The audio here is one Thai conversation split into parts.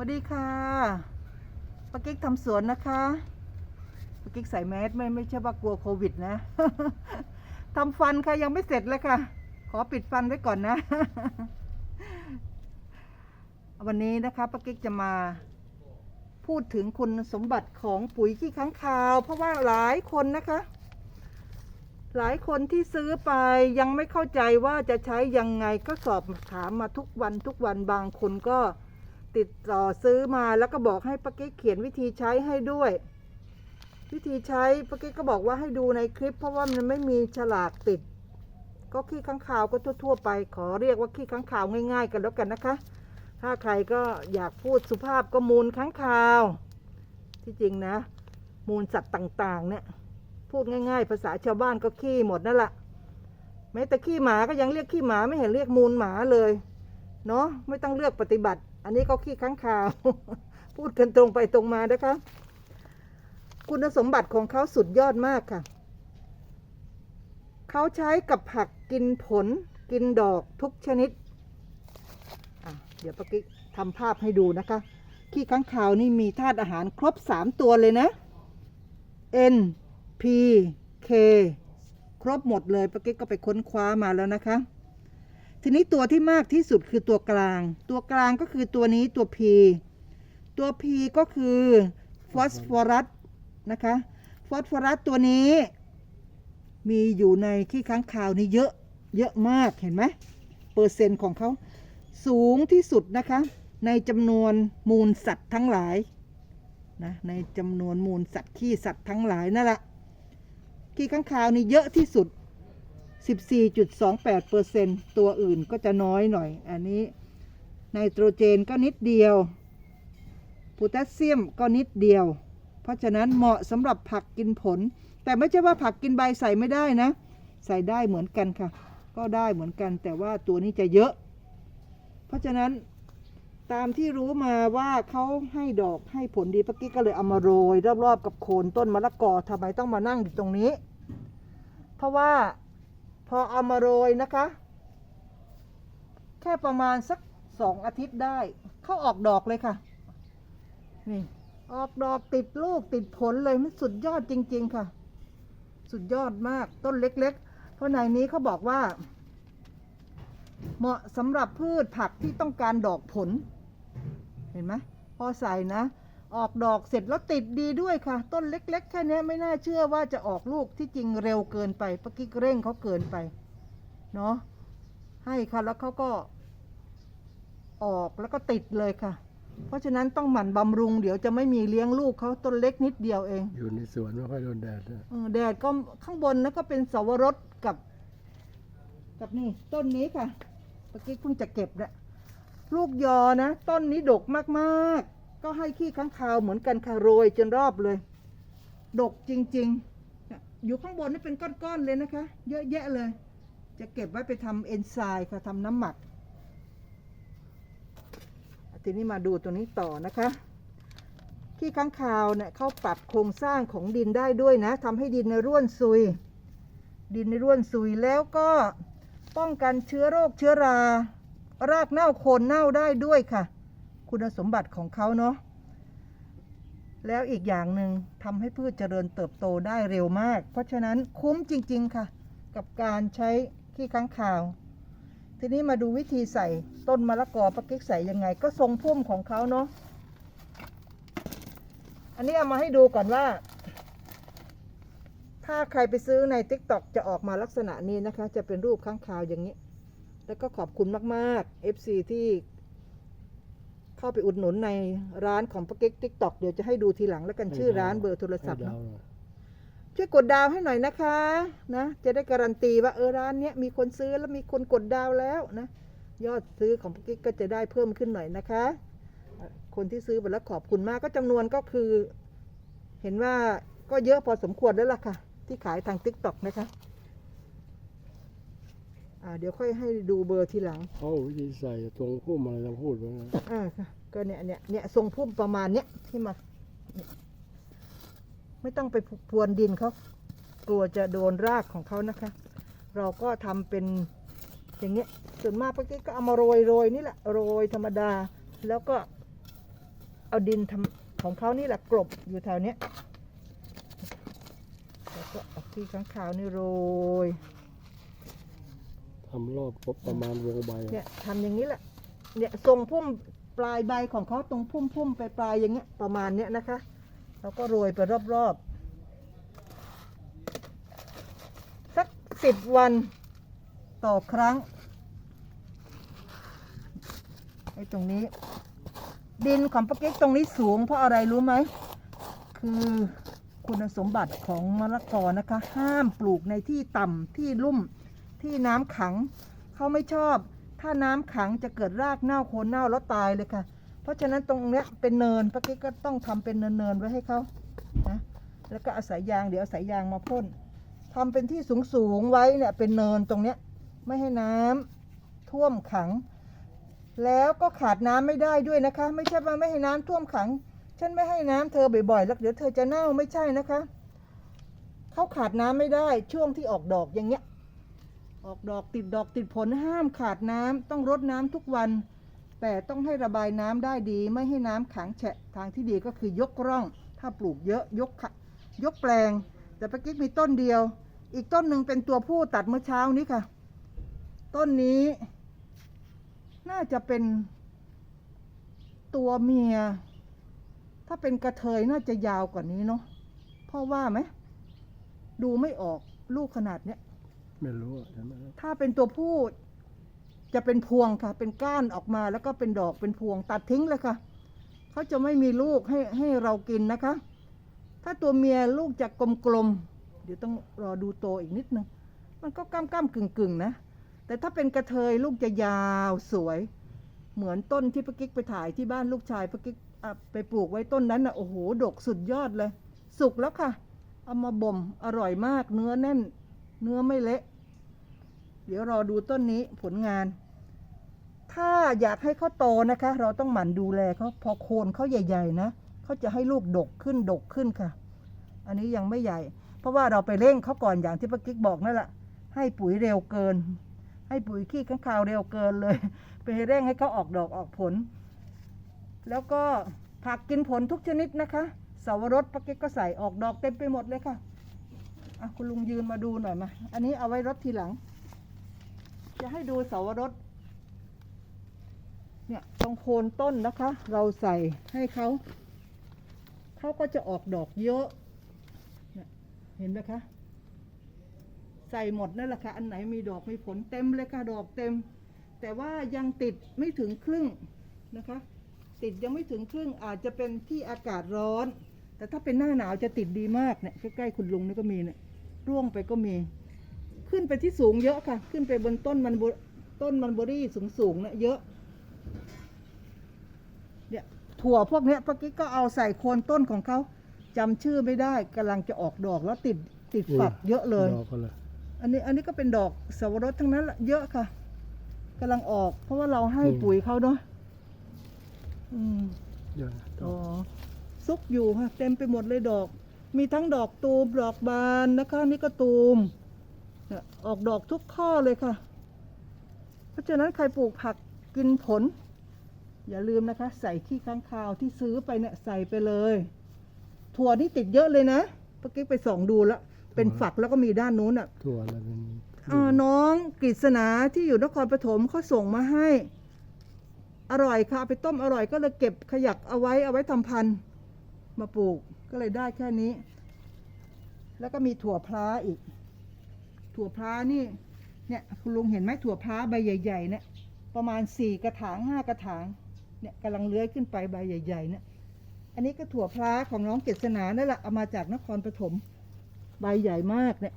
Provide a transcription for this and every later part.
วัสดีค่ะปากิ๊กทำสวนนะคะปากิ๊กใส่แมสไม่ไม่ใช่ว่ากลัวโควิดนะทำฟันค่ะยังไม่เสร็จเลยค่ะ ขอปิดฟันไว้ก่อนนะ วันนี้นะคะปากิ๊กจะมาพูดถึงคุณสมบัติของปุ๋ยขี้ค้างคาว เพราะว่าหลายคนนะคะ หลายคนที่ซื้อไปยังไม่เข้าใจว่าจะใช้ยังไงก็สอบถามมาทุกวันทุกวันบางคนก็ ติดต่อซื้อมาแล้วก็บอกให้ป้ากิ๊กเขียนวิธีใช้ให้ด้วย วิธีใช้ป้ากิ๊กก็บอกว่าให้ดูในคลิป เพราะว่ามันไม่มีฉลากติด ก็ขี้ค้างคาวก็ทั่ว ๆ ไป ขอเรียกว่าขี้ค้างคาวง่าย ๆ กันแล้วกันนะคะ ถ้าใครก็อยากพูดสุภาพก็มูลค้างคาว ที่จริงนะ มูลสัตว์ต่างๆ เนี่ยพูดง่าย ๆ ภาษาชาวบ้านก็ขี้หมดนั่นแหละแม้แต่ขี้หมาก็ยังเรียกขี้หมาไม่เห็นเรียกมูลหมาเลยเนาะไม่ต้องเลือกปฏิบัติ อันนี้ก็ขี้ค้างคาว พูดกันตรงไปตรงมานะคะ คุณสมบัติของเขาสุดยอดมากค่ะ เขาใช้กับผักกินผลกินดอกทุกชนิด เดี๋ยวปากิ๊กทำภาพให้ดูนะคะ ขี้ค้างคาวนี่มีธาตุอาหารครบสามตัวเลยนะ N P K ครบหมดเลยปากิ๊กก็ไปค้นคว้ามาแล้วนะคะ ทีนี้ตัวที่มากที่สุดคือตัวกลาง ตัวกลางก็คือตัวนี้ตัว P ตัว P ก็คือฟอสฟอรัสนะคะฟอสฟอรัสตัวนี้ มีอยู่ในขี้ค้างคาวนี่เยอะเยอะมากเห็นไหมเปอร์เซ็นต์ของเขาสูงที่สุดนะคะ ในจำนวนมูลสัตว์ทั้งหลายนะในจำนวนมูลสัตว์ขี้สัตว์ทั้งหลายนั่นแหละขี้ค้างคาวนี่เยอะที่สุด 14.28เปอร์เซ็นต์ตัวอื่นก็จะน้อยหน่อย อันนี้ไนโตรเจนก็นิดเดียวโพแทสเซียมก็นิดเดียว เพราะฉะนั้นเหมาะสำหรับผักกินผล แต่ไม่ใช่ว่าผักกินใบใส่ไม่ได้นะ ใส่ได้เหมือนกันค่ะ ก็ได้เหมือนกันแต่ว่าตัวนี้จะเยอะ เพราะฉะนั้นตามที่รู้มาว่าเขาให้ดอกให้ผลดีปกี้ก็เลยเอามาโรยรอบๆกับโคนต้นมะละกอทำไมต้องมานั่งอยู่ตรงนี้ เพราะว่า พอเอามาโรยนะคะ แค่ประมาณสักสองอาทิตย์ได้ เขาออกดอกเลยค่ะ นี่ ออกดอกติดลูกติดผลเลยมันสุดยอดจริง ๆ ค่ะ สุดยอดมากต้นเล็ก ๆ เพราะในนี้เขาบอกว่า เหมาะสำหรับพืชผักที่ต้องการดอกผล เห็นไหมพอใส่นะ ออกดอกเสร็จแล้วติดดีด้วยค่ะ ต้นเล็ก ๆ แค่เนี้ยไม่น่าเชื่อว่าจะออกลูกที่จริงเร็วเกินไปปะกิ๊กเร่งเขาเกินไปเนาะให้ค่ะแล้วเขาก็ ออกแล้วก็ติดเลยค่ะ เพราะฉะนั้นต้องหมั่นบำรุง เดี๋ยวจะไม่มีเลี้ยงลูกเขาต้นเล็กนิดเดียวเองอยู่ในสวนไม่ค่อยโดนแดดนะเออแดดก็ข้างบนนะก็เป็นสวรสกับ กับนี่ต้นนี้ค่ะเมื่อกี้เพิ่งจะเก็บนะลูกยอนะ ต้นนี้ดกมากๆ ก็ให้ขี้ค้างคาวเหมือนกันค่ะโรยจนรอบเลย ดกจริงๆ อยู่ข้างบนนี่เป็นก้อนๆเลยนะคะ เยอะแยะเลย จะเก็บไว้ไปทำเอนไซม์ค่ะทำน้ำหมัก ทีนี้มาดูตัวนี้ต่อนะคะขี้ค้างคาวเนี่ยเขาปรับโครงสร้างของดินได้ด้วยนะทำให้ดินในร่วนซุย ดินในร่วนซุยแล้วก็ป้องกันเชื้อโรคเชื้อรา รากเน่าโคนเน่าได้ด้วยค่ะ คุณสมบัติของเขาเนาะแล้วอีกอย่างหนึ่งทำให้พืชเจริญเติบโตได้เร็วมาก เพราะฉะนั้นคุ้มจริง ๆ ค่ะ กับการใช้ขี้ค้างคาว ทีนี้มาดูวิธีใส่ต้นมะละกอปะกิ๊กใส่ยังไง ก็ทรงพุ่มของเขาเนาะอันนี้เอามาให้ดูก่อนว่า ถ้าใครไปซื้อใน t ิ k t o k จะออกมาลักษณะนี้นะคะ จะเป็นรูปข้างคาวอย่างนี้ แล้วก็ขอบคุณมากๆ FC ที่ เข้าไปอุดหนุนในร้านของปะเก๊ก t ิ k t o k เดี๋ยวจะให้ดูทีหลังแล้วกันชื่อร้านเบอร์โทรศัพท์ให้เนดาอะวหน่อยช่วยกดดาวให้หน่อยนะคะนะจะได้การันตีว่าเออร้านเนี้ยมีคนซื้อแล้วมีคนกดดาวแล้วนะยอดซื้อของปะเก๊กก็จะได้เพิ่มขึ้นหน่อยนะคะเอ่อคนที่ซื้อไปแล้วขอบคุณมากก็จำนวนก็คือ เห็นว่าก็เยอะพอสมควรแล้วล่ะค่ะ ที่ขายทาง t ิ k t o k นะคะ อ่าเดี๋ยวค่อยให้ดูเบอร์ทีหลังเขาวิธีใส่ตรงพุ่มอะไรต้องพูดไว้นะอ่าค่ะก็เนี่ยเนี่ยเนี่ยทรงพุ่มประมาณเนี้ยที่มาเนี่ยไม่ต้องไปพรวนดินเขากลัวจะโดนรากของเขานะคะ เราก็ทำเป็นอย่างเงี้ยส่วนมากเมื่อกี้ก็เอามาโรยโรยนี่แหละโรยธรรมดา แล้วก็เอาดินทำของเขานี่แหละกลบอยู่แถวเนี้ยแล้วก็เอาขี้ข้างคาวนี่โรย ทำรอบครบประมาณวงใบเนี่ยทำอย่างนี้แหละ เนี่ยทรงพุ่มปลายใบของเขาตรงพุ่มพุ่มปลายปลายอย่างเงี้ยประมาณเนี้ยนะคะแล้วก็โรยไปรอบๆ สักสิบวันต่อครั้งไอ้ตรงนี้ ดินของปะเก๊กตรงนี้สูงเพราะอะไรรู้ไหม คือคุณสมบัติของมะละกอนะคะ ห้ามปลูกในที่ต่ำที่ลุ่ม ที่น้ำขังเขาไม่ชอบ ถ้าน้ำขังจะเกิดรากเน่าโคนเน่าแล้วตายเลยค่ะ เพราะฉะนั้นตรงเนี้ยเป็นเนินปะเก๊กก็ต้องทำเป็นเนินๆไว้ให้เขานะแล้วก็อาสายยางเดี๋ยวอาสายยางมาพ่นทำเป็นที่สูงๆไว้เนี่ยเป็นเนินตรงเนี้ยไม่ให้น้ำท่วมขัง แล้วก็ขาดน้ำไม่ได้ด้วยนะคะ ไม่ใช่ว่าไม่ให้น้ำท่วมขัง ฉันไม่ให้น้ำเธอบ่อยๆแล้วเดี๋ยวเธอจะเน่าไม่ใช่นะคะเขาขาดน้ำไม่ได้ช่วงที่ออกดอกอย่างเงี้ย ออกดอกติดดอกติดผลห้ามขาดน้ำต้องรดน้ำทุกวัน แต่ต้องให้ระบายน้ำได้ดี ไม่ให้น้ำขังแฉะทางที่ดีก็คือยกร่อง ถ้าปลูกเยอะยกยกแปลง แต่ปะกิ๊กมีต้นเดียว อีกต้นหนึ่งเป็นตัวผู้ตัดเมื่อเช้านี้ค่ะ ต้นนี้ น่าจะเป็นตัวเมีย ถ้าเป็นกระเทยน่าจะยาวกว่านี้เนาะพ่อว่าไหมดูไม่ออกลูกขนาดเนี้ย ไม่รู้อะใช่ไหมถ้าเป็นตัวผู้จะเป็นพวงค่ะ เป็นก้านออกมาแล้วก็เป็นดอกเป็นพวงตัดทิ้งเลยค่ะเขาจะไม่มีลูกให้ให้เรากินนะคะ ถ้าตัวเมียลูกจะกลมๆเดี๋ยวต้องรอดูโตอีกนิดนึงมันก็ก้ามก้ามๆกึ่งกึ่งๆนะ แต่ถ้าเป็นกระเทยลูกจะยาวสวย เหมือนต้นที่พะกิ๊กไปถ่ายที่บ้านลูกชายพะกิ๊กไปปลูกไว้ต้นนั้นนะโอ้โหดกสุดยอดเลย สุกแล้วค่ะ เอามาบ่มอร่อยมากเนื้อแน่น เนื้อไม่เละ เดี๋ยวรอดูต้นนี้ผลงาน ถ้าอยากให้เขาโตนะคะ เราต้องหมั่นดูแลเขาพอโคนเขาใหญ่ ๆ นะเขาจะให้ลูกดกขึ้นดกขึ้นค่ะ อันนี้ยังไม่ใหญ่ เพราะว่าเราไปเร่งเขาก่อนอย่างที่ป้ากิ๊กบอกนั่นแหละให้ปุ๋ยเร็วเกิน ให้ปุ๋ยขี้ข้างคาวเร็วเกินเลย ไปเร่งให้เขาออกดอกออกผล แล้วก็ผักกินผลทุกชนิดนะคะสาวรสป้ากิ๊กก็ใส่ออกดอกเต็มไปหมดเลยค่ะอะคุณลุงยืนมาดูหน่อยมา อันนี้เอาไว้รดทีหลัง จะให้ดูเสาวรสเนี่ยตรงโคนต้นนะคะ เราใส่ให้เขาเขาก็จะออกดอกเยอะเนี่ยเห็นไหมคะ ใส่หมดนั่นแหละค่ะอันไหนมีดอกมีผลเต็มเลยค่ะดอกเต็ม แต่ว่ายังติดไม่ถึงครึ่งนะคะ ติดยังไม่ถึงครึ่งอาจจะเป็นที่อากาศร้อน แต่ถ้าเป็นหน้าหนาวจะติดดีมากเนี่ยใกล้ๆคุณลุงนี่ก็มีเนี่ยร่วงไปก็มี ขึ้นไปที่สูงเยอะค่ะ ขึ้นไปบนต้นมันโบต้นมันเบอรี่สูงสูงๆเนี่ยเยอะเนี่ยถั่วพวกเนี้ยป้ากิ๊กก็เอาใส่โคนต้นของเขาจำชื่อไม่ได้กำลังจะออกดอกแล้วติดติดฝักเยอะเลยดอกก็เลย อันนี้อันนี้ก็เป็นดอกสวรสทั้งนั้นแหละเยอะค่ะกำลังออกเพราะว่าเราให้ปุ๋ยเขาเนาะอืมเยอะนะดอ๋ออกซุกอยู่ค่ะ เต็มไปหมดเลยดอก มีทั้งดอกตูมดอกบานนะคะนี่ก็ตูม เนี่ยออกดอกทุกข้อเลยค่ะ เพราะฉะนั้นใครปลูกผักกินผล อย่าลืมนะคะ ใส่ขี้ค้างคาวที่ซื้อไปเนี่ยใส่ไปเลย ถั่วนี่ติดเยอะเลยนะเมื่อกี้ไปส่องดูแล้วเป็นฝักแล้วก็มีด้านนู้นอะทั่วอะไรเป็นเอ่อน้องกฤษณาที่อยู่นครปฐมเขาส่งมาให้ อร่อยค่ะเอาไปต้มอร่อยก็เลยเก็บขยักเอาไว้เอาไว้ทำพันธุ์มาปลูกก็เลยได้แค่นี้ แล้วก็มีถั่วพล้าอีก ถั่วพล้านี่ เนี่ยคุณลุงเห็นไหมถั่วพล้าใบใหญ่ๆเนี่ยประมาณสี่กระถางห้ากระถางเนี่ยกำลังเลื้อยขึ้นไปใบใหญ่ๆเนี่ยอันนี้ก็ถั่วพล้าของน้องกฤษณานั่นแหละเอามาจากนครปฐมใบใหญ่มากเนี่ย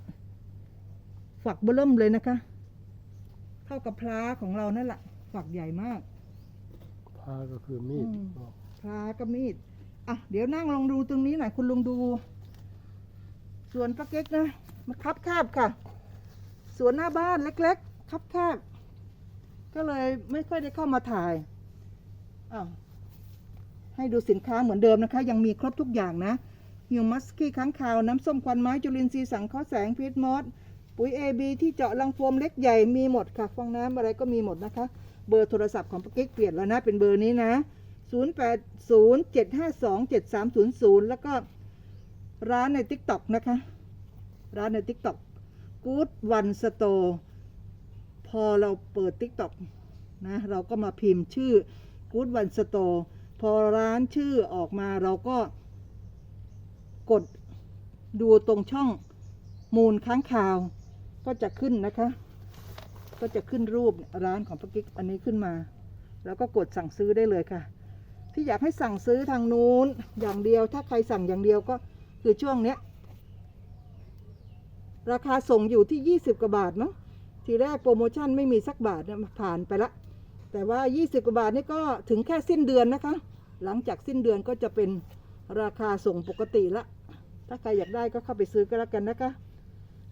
ฝักเบิ่มเลยนะคะ เท่ากับพล้าของเรานั่นแหละฝักใหญ่มากพาก็คือมีดอืมบอกพล้ากับมีดอะเดี๋ยวนั่งลองดูตรงนี้หน่อยคุณลุงดูสวนป้าเก๊กนะมันคับแคบค่ะส วนหน้าบ้านเล็กๆคับแคบก็เลยไม่ค่อยได้เข้ามาถ่ายอ้าวให้ดูสินค้าเหมือนเดิมนะคะ ยังมีครบทุกอย่างนะฮิวมัสกี้ค้างคาว น้ำส้มควันไม้ จุลินทรีย์สังเคราะห์แสงพีทมอสปุ๋ย AB ที่เจาะรังโฟมเล็กใหญ่มีหมดค่ะ ฟองน้ำอะไรก็มีหมดนะคะ เบอร์โทรศัพท์ของปกิ๊กเปลี่ยนแล้วนะ เป็นเบอร์นี้นะ 0807527300 แล้วก็ร้านใน TikTok นะคะ ร้านใน TikTok Good One Store พอเราเปิด TikTok นะเราก็มาพิมพ์ชื่อ Good One Store พอร้านชื่อออกมาเราก็กดดูตรงช่องมูลค้างคาว ก็จะขึ้นนะคะ ก็จะขึ้นรูปร้านของปกิกอันนี้ขึ้นมา แล้วก็กดสั่งซื้อได้เลยค่ะ ที่อยากให้สั่งซื้อทางนู้นอย่างเดียวถ้าใครสั่งอย่างเดียวก็คือช่วงเนี้ย ราคาส่งอยู่ที่ 20 กว่าบาทเนาะทีแรกโปรโมชั่นไม่มีสักบาทเนี่ยผ่านไปละ แต่ว่า 20 กว่าบาทนี่ก็ถึงแค่สิ้นเดือนนะคะ หลังจากสิ้นเดือนก็จะเป็นราคาส่งปกติละ ถ้าใครอยากได้ก็เข้าไปซื้อก็แล้วกันนะคะ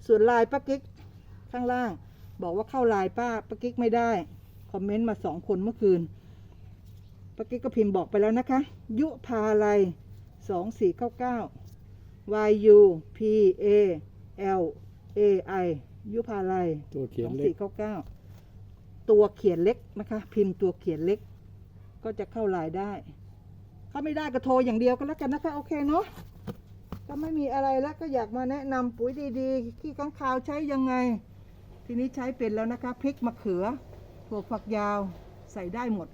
ส่วนไลายป้ากิ๊กข้างล่าง บอกว่าเข้าไลายป้าป้ากิ๊กไม่ได้ คอมเมนต์มาสองคนเมื่อคืนป้ากิ๊กก็พิมพ์บอกไปแล้วนะคะ ยุพาไลสองสี่ เก้าเก้า y u p a l a i ยุพาไลตัวเขียสนองเล็สี่กเก้าเก้าตัวเขียนเล็กนะคะ พิมพ์ตัวเขียนเล็ก ก็จะเข้าไลน์ได้ ถ้าไม่ได้ก็โทรอย่างเดียวก็แล้วกันนะคะ โอเคเนาะก็ไม่มีอะไรแล้วก็อยากมาแนะนำปุ๋ยดีๆขี้ข้างคาวใช้ยังไง ทีนี้ใช้เป็นแล้วนะคะพริกมะเขือถั่วฝักยาวใส่ได้หมด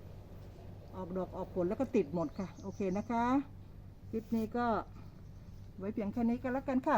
ออกดอกออกผลแล้วก็ติดหมดค่ะ โอเคนะคะ คลิปนี้ก็ไว้เพียงแค่นี้ก็แล้วกันค่ะ